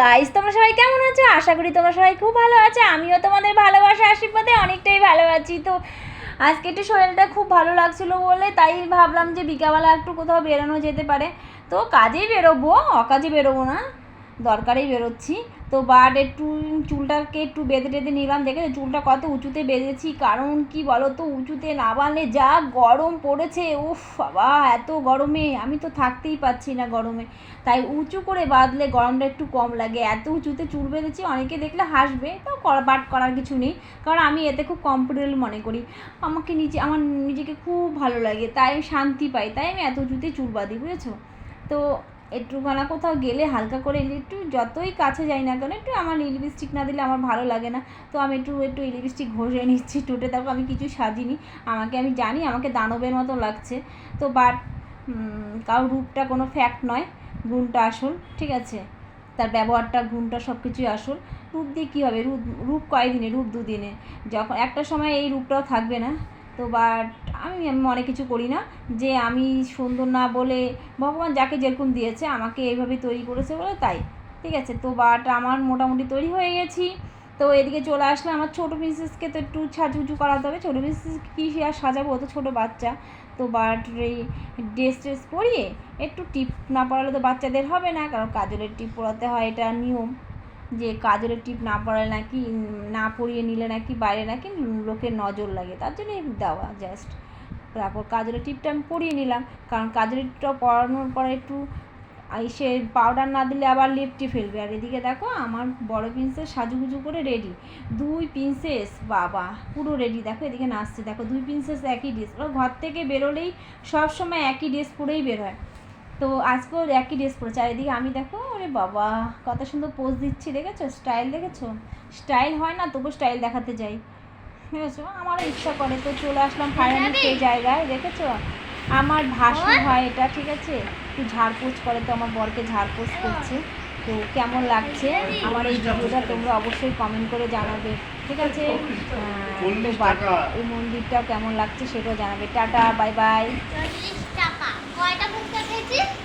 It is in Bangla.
গাইস তোমরা সবাই কেমন আছো? আশা করি তোমরা সবাই খুব ভালো আছো। আমিও তোমাদের ভালোবাসা আশীর্বাদে অনেকটাই ভালো আছি। তো আজকে একটু শরীরটা খুব ভালো লাগছিল বলে তাই ভাবলাম যে বিকালবেলা একটু কোথাও বেরোনো যেতে পারে। তো কাজেই বেরোবো, অকাজে বেরোবো না। দরকারেই বেরোচ্ছি। তো বাট একটু চুলটাকে একটু বেঁধে টেঁধে নিলাম। দেখে চুলটা কত উঁচুতে বেঁধেছি। কারণ কি বলো তো উঁচুতে না বাঁধলে যা গরম পড়েছে, উফ বাবা, এত গরমে। আমি তো থাকতেই পাচ্ছি না গরমে। তাই উঁচু করে বাঁধলে গরমটা একটু কম লাগে। এত উঁচুতে চুল বেঁধেছি, অনেকে দেখলে হাসবে। তাও বাট করার কিছু নেই। কারণ আমি এতে খুব কমফোর্টেবল মনে করি। আমাকে নিজে, আমার নিজেকে খুব ভালো লাগে। তাই আমি শান্তি পাই। তাই আমি এত উঁচুতে চুল বাঁধি, বুঝেছ? তো একটুখানা কোথাও গেলে হালকা করে একটু যতই কাছে যাই না কেন, একটু আমার লিপস্টিক না দিলে আমার ভালো লাগে না। তো আমি একটু একটু লিপস্টিক ঘষে নিচ্ছি, টুটে তারপর আমি কিছু সাজিনি। আমাকে, আমি জানি আমাকে দানবের মতো লাগছে। তো বাট কারোর রূপটা কোনো ফ্যাক্ট নয়, গুণটা আসল, ঠিক আছে? তার ব্যবহারটা, গুণটা সব কিছুই আসল। রূপ দিয়ে কী হবে? রূপ রূপ কয়দিনে? রূপ দুদিনে। যখন, একটা সময় এই রূপটাও থাকবে না। তো বাট আমি মনে কিছু করি না যে আমি সুন্দর না বলে ভগবান যাকে যেরকম দিয়েছে আমাকে এইভাবে তৈরি করেছে বলে তাই, ঠিক আছে? তো বাট আমার মোটামুটি তৈরি হয়ে গেছি। তো এদিকে চলে আসলে আমার ছোটো প্রিন্সেসকে তো একটু সাজুগুজু করাতে হবে। ছোটো প্রিন্সেস কী আর সাজাবো? তো ছোটো বাচ্চা। তো বাট এই ড্রেস ট্রেস পরিয়ে একটু টিপ না পরালে তো বাচ্চাদের হবে না। কারণ কাজলের টিপ পরাতে হয়, এটা নিয়ম। যে কাজলের টিপ না পরালে নাকি, না পরিয়ে নিলে নাকি বাইরে নাকি লোকের নজর লাগে, তার জন্য দেওয়া জাস্ট তারপর কাজলের টিপটা আমি পরিয়ে নিলাম, কারণ কাজলের টিপটা পরানোর পরে একটু সে পাউডার না দিলে আবার লিপটি ফেলবে। আর এদিকে দেখো আমার বড় প্রিন্সেস সাজুগুজু করে রেডি দুই প্রিন্সেস বাবা, পুরো রেডি দেখো এদিকে নাচছে, দেখো দুই প্রিন্সেস একই ড্রেস ওরা ঘর থেকে বেরোলেই সব সময় একই ড্রেস পরেই বের হয়। তো আজকেও একই ড্রেস পরে চারিদিকে আমি দেখো ওরে বাবা কত সুন্দর পোজ দিচ্ছি দেখেছ? স্টাইল দেখেছ? স্টাইল হয় না তবু স্টাইল দেখাতে যাই। বুঝেছ আমারও ইচ্ছা করে। তো চলে আসলাম ফাইনালি সেই জায়গায় দেখেছ? আমার ভাসুর হয় এটা ঠিক আছে? একটু ঝাড়পোছ করে তো আমার বরকে ঝাড়পোছ করছে। তো কেমন লাগছে? আমার এই ভিডিওটা তোমরা অবশ্যই কমেন্ট করে জানাবে ঠিক আছে? এই মন্দিরটা কেমন লাগছে সেটাও জানাবে। টাটা বাই বাই কয়টা ফুচকা খেয়েছিস